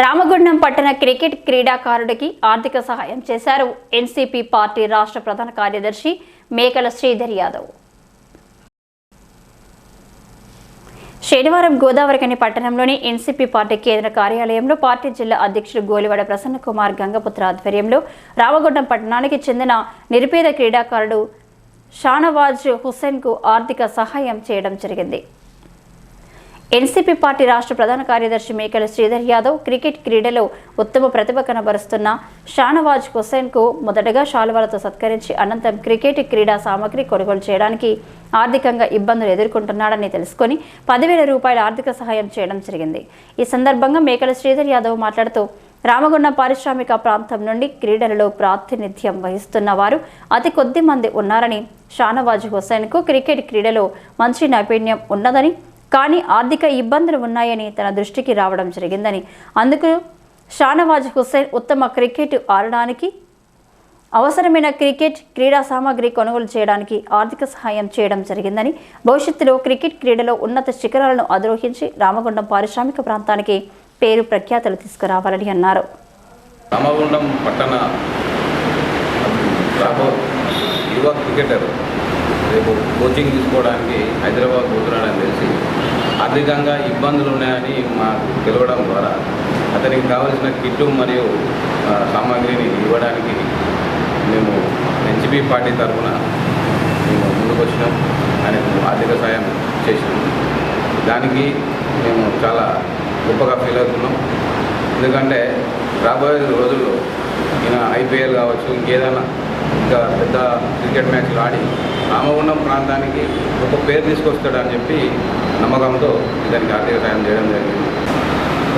రామగుండం పట్టణ క్రికెట్ క్రీడాకారుడికి ఆర్థిక సహాయం చేశారు. ఎన్సీపీ పార్టీ రాష్ట్ర ప్రధాన కార్యదర్శి మేకల శ్రీధర్ యాదవ్. శనివారం గోదావరికని పట్టణంలోని ఎన్సీపీ పార్టీ కేంద్ర కార్యాలయంలో పార్టీ జిల్లా అధ్యక్షుడు గోలివాడ ప్రసన్న కుమార్ గంగపుత్ర ఆధ్వర్యంలో రామగుండం పట్టణానికి చెందిన నిరుపేద క్రీడాకారుడు షానవాజ్ హుస్సేన్కు ఆర్థిక సహాయం చేయడం జరిగింది. ఎన్సీపీ పార్టీ రాష్ట్ర ప్రధాన కార్యదర్శి మేకల శ్రీధర్ యాదవ్ క్రికెట్ క్రీడలో ఉత్తమ ప్రతిభ కనబరుస్తున్న షానవాజ్ హుస్సేన్కు మొదటగా శాలువాలతో సత్కరించి అనంతరం క్రికెట్ క్రీడా సామగ్రి కొనుగోలు చేయడానికి ఆర్థికంగా ఇబ్బందులు ఎదుర్కొంటున్నాడని తెలుసుకొని పదివేల రూపాయల ఆర్థిక సహాయం చేయడం జరిగింది. ఈ సందర్భంగా మేకల శ్రీధర్ యాదవ్ మాట్లాడుతూ రామగుండం పారిశ్రామిక ప్రాంతం నుండి క్రీడలలో ప్రాతినిధ్యం వహిస్తున్న వారు అతి కొద్ది మంది ఉన్నారని షానవాజ్ హుస్సేన్కు క్రికెట్ క్రీడలో మంచి నైపుణ్యం ఉన్నదని కానీ ఆర్థిక ఇబ్బందులు ఉన్నాయని తన దృష్టికి రావడం జరిగిందని. అందుకు షానవాజ్ హుస్సేన్ ఉత్తమ క్రికెట్ ఆడడానికి అవసరమైన క్రికెట్ క్రీడా సామాగ్రి కొనుగోలు చేయడానికి ఆర్థిక సహాయం చేయడం జరిగిందని. భవిష్యత్తులో క్రికెట్ క్రీడలో ఉన్నత శిఖరాలను అధిరోహించి రామగుండం పారిశ్రామిక ప్రాంతానికి పేరు ప్రఖ్యాతలు తీసుకురావాలని అన్నారు. రామగుండం పట్టణ యువ క్రికెటర్ రేపు కోచింగ్ తీసుకోవడానికి హైదరాబాద్ పోతున్నాడని ఆర్థికంగా ఇబ్బందులు ఉన్నాయని మాకు తెలవడం ద్వారా అతనికి కావలసిన కిట్టు మరియు సామాగ్రిని ఇవ్వడానికి మేము ఎన్సిపి పార్టీ తరఫున మేము ముందుకు వచ్చినాం ఆయనకు ఆర్థిక సాయం చేసినాం. దానికి మేము చాలా గొప్పగా ఫీల్ అవుతున్నాం. ఎందుకంటే రాబోయే రోజుల్లో ఈయన ఐపీఎల్ కావచ్చు ఇంకేదైనా ఇంకా పెద్ద క్రికెట్ మ్యాచ్లు ఆడి రామగుండం ప్రాంతానికి ఒక పేరు తీసుకొస్తాడని చెప్పి నమ్మకంతో ఇతనికి ఆర్థిక సాయం చేయడం జరిగింది.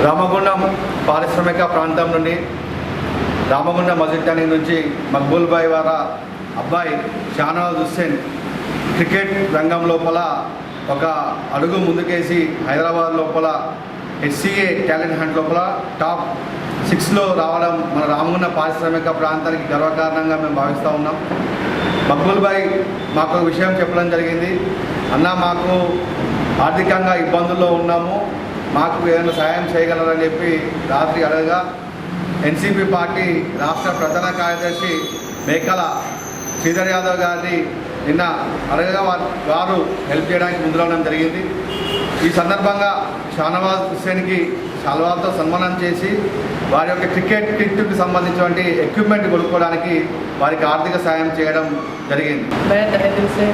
రామగుండం పారిశ్రామిక ప్రాంతం నుండి రామగుండం మజిద్దాని నుంచి మక్బూల్ బాయ్ వారా అబ్బాయి షానవాజ్ హుస్సేన్ క్రికెట్ రంగం లోపల ఒక అడుగు ముందుకేసి హైదరాబాద్ లోపల S C A talent hunt లోపల టాప్ సిక్స్లో రావడం మన రామగుండం పారిశ్రామిక ప్రాంతానికి గర్వకారణంగా మేము భావిస్తూ ఉన్నాం. మక్బుల్ భాయ్ మాకు ఒక విషయం చెప్పడం జరిగింది. అన్న మాకు ఆర్థికంగా ఇబ్బందుల్లో ఉన్నాము. మాకు ఏదైనా సహాయం చేయగలరని చెప్పి రాత్రి అడగగా ఎన్సీపీ పార్టీ రాష్ట్ర ప్రధాన కార్యదర్శి మేకల శ్రీధర్ యాదవ్ గారిని నిన్న అడగగా వారు- వారు హెల్ప్ చేయడానికి ముందురావడం జరిగింది. ఈ సందర్భంగా షానవాజ్ హుస్సేన్కి షాల్వాతో సన్మానం చేసి వారి యొక్క క్రికెట్ కిట్కి సంబంధించినటువంటి ఎక్విప్మెంట్ కొనుక్కోవడానికి వారికి ఆర్థిక సాయం చేయడం జరిగింది मैं तहे दिल से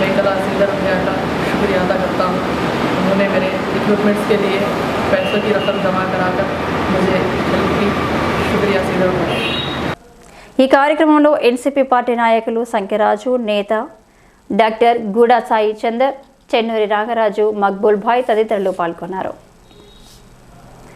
मेकला सिंगर भैया का शुक्रिया अदा करता हूँ उन्होंने मेरे इक्विपमेंट्स के लिए पैसों की रकम जमा कराकर मुझे हेल्प की शुक्रिया सिंगर भैया ఈ కార్యక్రమంలో ఎన్సీపీ పార్టీ నాయకులు సంఖ్యరాజు నేత డాక్టర్ గూడా సాయి చందర్ చెన్నూరి నాగరాజు మక్బూల్ భాయ్ తదితరులు పాల్గొన్నారు.